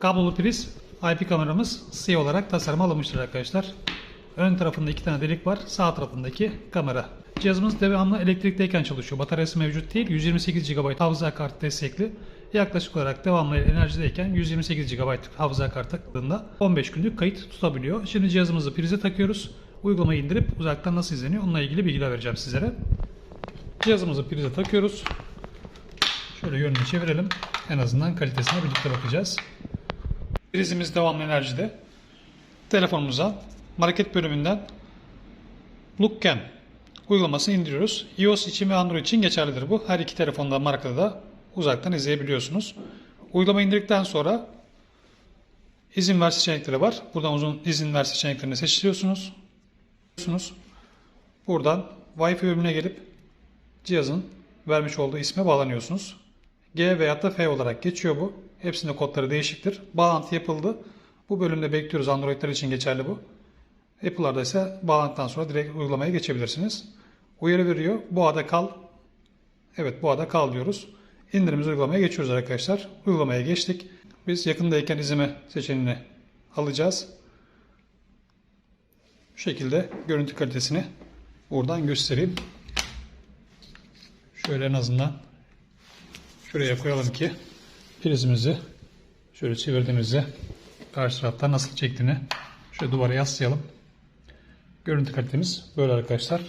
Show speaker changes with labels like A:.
A: Kablolu priz IP kameramız C olarak tasarıma alınmıştır arkadaşlar. Ön tarafında iki tane delik var. Sağ tarafındaki kamera. Cihazımız devamlı elektrikteyken çalışıyor. Bataryası mevcut değil. 128 GB hafıza kartı destekli. Yaklaşık olarak devamlı enerjideyken 128 GB hafıza kartı takıldığında 15 günlük kayıt tutabiliyor. Şimdi cihazımızı prize takıyoruz. Uygulamayı indirip uzaktan nasıl izleniyor onunla ilgili bilgiler vereceğim sizlere. Cihazımızı prize takıyoruz. Şöyle yönünü çevirelim. En azından kalitesine birlikte bakacağız. Prizimiz devamlı enerjide. Telefonumuza market bölümünden Lookcam uygulamasını indiriyoruz. iOS için ve Android için geçerlidir bu. Her iki telefonda markada da uzaktan izleyebiliyorsunuz. Uygulama indirdikten sonra izin ver seçenekleri var. Buradan uzun izin ver seçeneklerini seçiyorsunuz. Buradan Wi-Fi bölümüne gelip cihazın vermiş olduğu isme bağlanıyorsunuz. G veya da F olarak geçiyor bu. Hepsinde kodları değişiktir. Bağlantı yapıldı. Bu bölümde bekliyoruz. Androidler için geçerli bu. Apple'larda ise bağlantıdan sonra direkt uygulamaya geçebilirsiniz. Uyarı veriyor. Bu ada kal. Evet bu ada kal diyoruz. İndirimiz uygulamaya geçiyoruz arkadaşlar. Uygulamaya geçtik. Biz yakındayken izleme seçeneğini alacağız. Bu şekilde görüntü kalitesini buradan göstereyim. Şöyle en azından şuraya koyalım ki prizimizi şöyle çevirdiğimizde karşı taraftan nasıl çektiğini şöyle duvara yaslayalım. Görüntü kalitemiz böyle arkadaşlar.